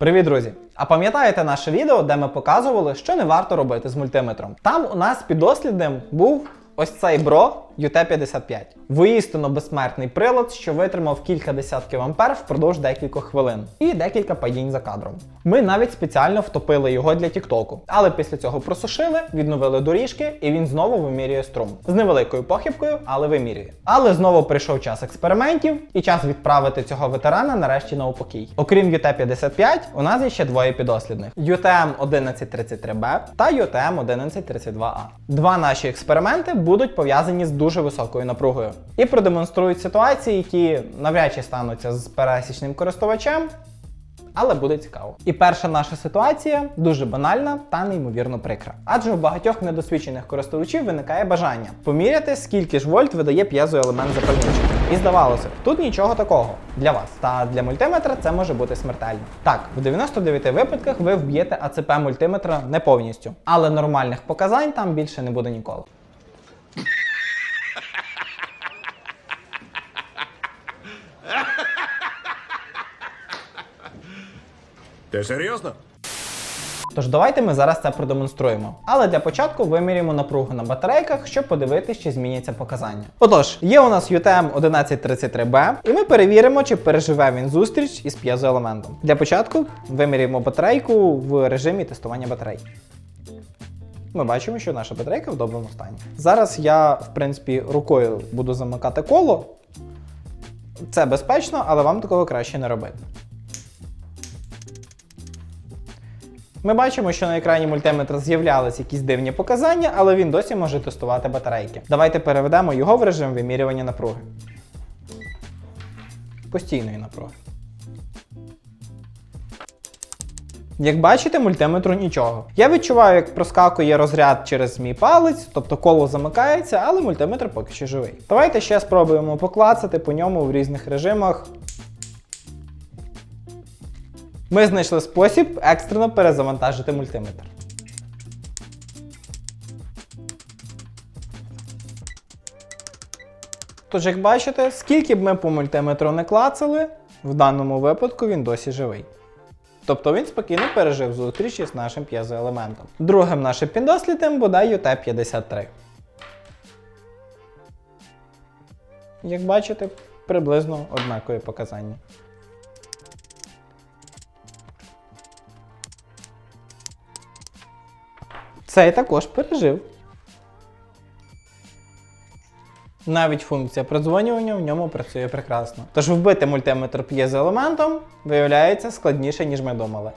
Привіт, друзі! А пам'ятаєте наше відео, де ми показували, що не варто робити з мультиметром? Там у нас підослідним був ось цей бро UT55. Воістину безсмертний прилад, що витримав кілька десятків ампер впродовж декількох хвилин і декілька падінь за кадром. Ми навіть спеціально втопили його для Тіктоку, але після цього просушили, відновили доріжки, і він знову вимірює струм з невеликою похибкою, але вимірює. Але знову прийшов час експериментів і час відправити цього ветерана нарешті на упокій. Окрім UT55, у нас є ще двоє підослідних: UTM 1133B та UTM 1132A. Два наші експерименти будуть пов'язані з дуже високою напругою і продемонструють ситуації, які навряд чи стануться з пересічним користувачем. Але буде цікаво. І перша наша ситуація дуже банальна та неймовірно прикра. Адже у багатьох недосвідчених користувачів виникає бажання поміряти, скільки ж вольт видає п'єзоелемент запальничок. І здавалося, б, тут нічого такого для вас. Та для мультиметра це може бути смертельно. Так, в 99 випадках ви вб'єте АЦП мультиметра не повністю, але нормальних показань там більше не буде ніколи. Ти серйозно? Тож давайте ми зараз це продемонструємо. Але для початку вимірюємо напругу на батарейках, щоб подивитися, чи зміняться показання. Отож, є у нас UTM 1133B, і ми перевіримо, чи переживе він зустріч із п'єзоелементом. Для початку вимірюємо батарейку в режимі тестування батарей. Ми бачимо, що наша батарейка в доброму стані. Зараз я, в принципі, рукою буду замикати коло. Це безпечно, але вам такого краще не робити. Ми бачимо, що на екрані мультиметра з'являлись якісь дивні показання, але він досі може тестувати батарейки. Давайте переведемо його в режим вимірювання напруги. Постійної напруги. Як бачите, мультиметру нічого. Я відчуваю, як проскакує розряд через мій палець, тобто коло замикається, але мультиметр поки що живий. Давайте ще спробуємо поклацати по ньому в різних режимах. Ми знайшли спосіб екстрено перезавантажити мультиметр. Тож, як бачите, скільки б ми по мультиметру не клацали, в даному випадку він досі живий. Тобто він спокійно пережив зустріч із нашим п'єзоелементом. Другим нашим підослідом буде UT53. Як бачите, приблизно однакові показання. Цей також пережив. Навіть функція продзвонювання в ньому працює прекрасно. Тож вбити мультиметр п'єзоелементом виявляється складніше, ніж ми думали.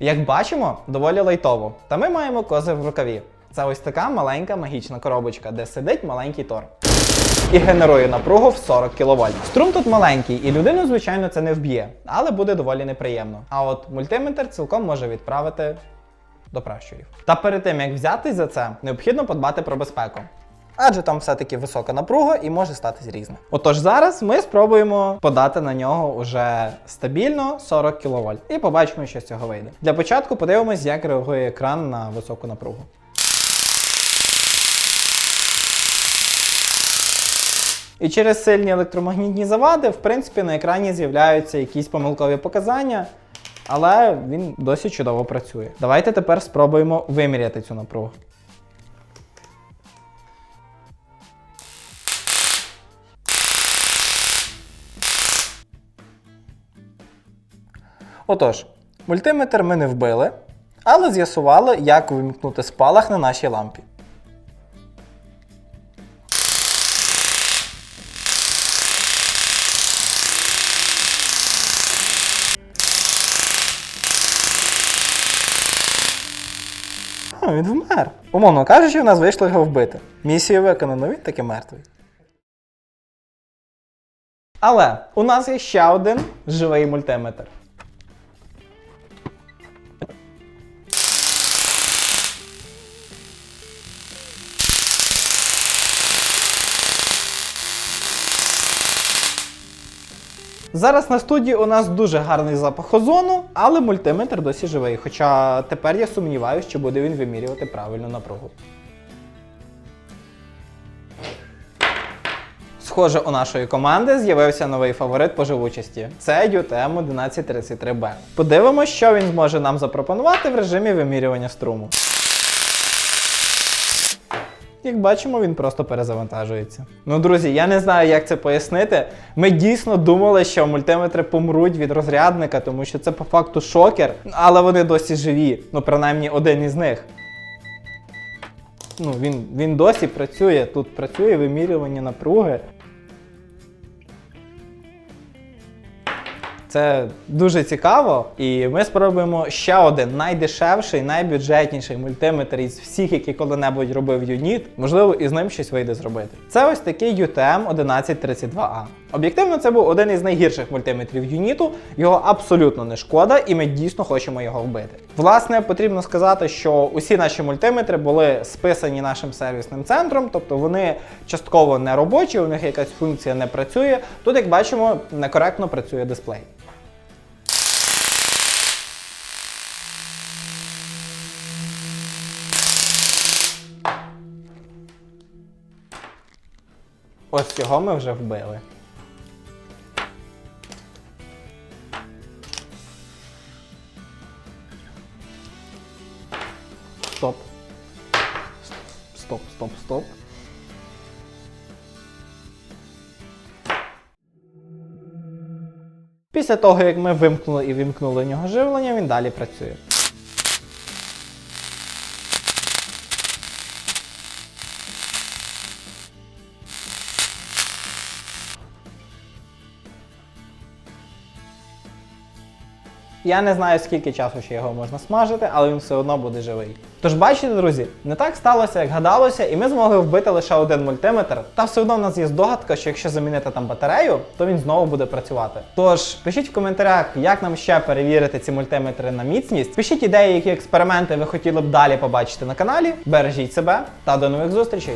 Як бачимо, доволі лайтово. Та ми маємо кози в рукаві. Це ось така маленька магічна коробочка, де сидить маленький тор. І генерує напругу в 40 кВт. Струм тут маленький, і людину, звичайно, це не вб'є, але буде доволі неприємно. А от мультиметр цілком може відправити до пращурів. Та перед тим як взятись за це, необхідно подбати про безпеку. Адже там все-таки висока напруга і може статись різне. Отож, зараз ми спробуємо подати на нього уже стабільно 40 кВт. І побачимо, що з цього вийде. Для початку подивимось, як реагує екран на високу напругу. І через сильні електромагнітні завади, в принципі, на екрані з'являються якісь помилкові показання, але він досі чудово працює. Давайте тепер спробуємо виміряти цю напругу. Отож, мультиметр ми не вбили, але з'ясували, як вимкнути спалах на нашій лампі. А, він вмер. Умовно кажучи, в нас вийшло його вбити. Місію виконано, він таки мертвий. Але у нас є ще один живий мультиметр. Зараз на студії у нас дуже гарний запах озону, але мультиметр досі живий. Хоча тепер я сумніваюся, чи буде він вимірювати правильну напругу. Схоже, у нашої команди з'явився новий фаворит по живучості. Це UTM 1133B. Подивимось, що він зможе нам запропонувати в режимі вимірювання струму. Як бачимо, він просто перезавантажується. Ну, друзі, я не знаю, як це пояснити. Ми дійсно думали, що мультиметри помруть від розрядника, тому що це по факту шокер, але вони досі живі. Ну, принаймні, один із них. Ну, він, він досі працює. Тут працює вимірювання напруги. Це дуже цікаво, і ми спробуємо ще один найдешевший, найбюджетніший мультиметр із всіх, які коли-небудь робив Юніт. Можливо, і з ним щось вийде зробити. Це ось такий UTM 1132A. Об'єктивно, це був один із найгірших мультиметрів Юніту. Його абсолютно не шкода, і ми дійсно хочемо його вбити. Власне, потрібно сказати, що усі наші мультиметри були списані нашим сервісним центром, тобто вони частково не робочі, у них якась функція не працює. Тут, як бачимо, некоректно працює дисплей. Ось цього ми вже вбили. Стоп. Стоп, стоп, стоп. Після того, як ми вимкнули і вимкнули нього живлення, він далі працює. Я не знаю, скільки часу ще його можна смажити, але він все одно буде живий. Тож бачите, друзі, не так сталося, як гадалося, і ми змогли вбити лише один мультиметр. Та все одно в нас є здогадка, що якщо замінити там батарею, то він знову буде працювати. Тож пишіть в коментарях, як нам ще перевірити ці мультиметри на міцність. Пишіть ідеї, які експерименти ви хотіли б далі побачити на каналі. Бережіть себе та до нових зустрічей!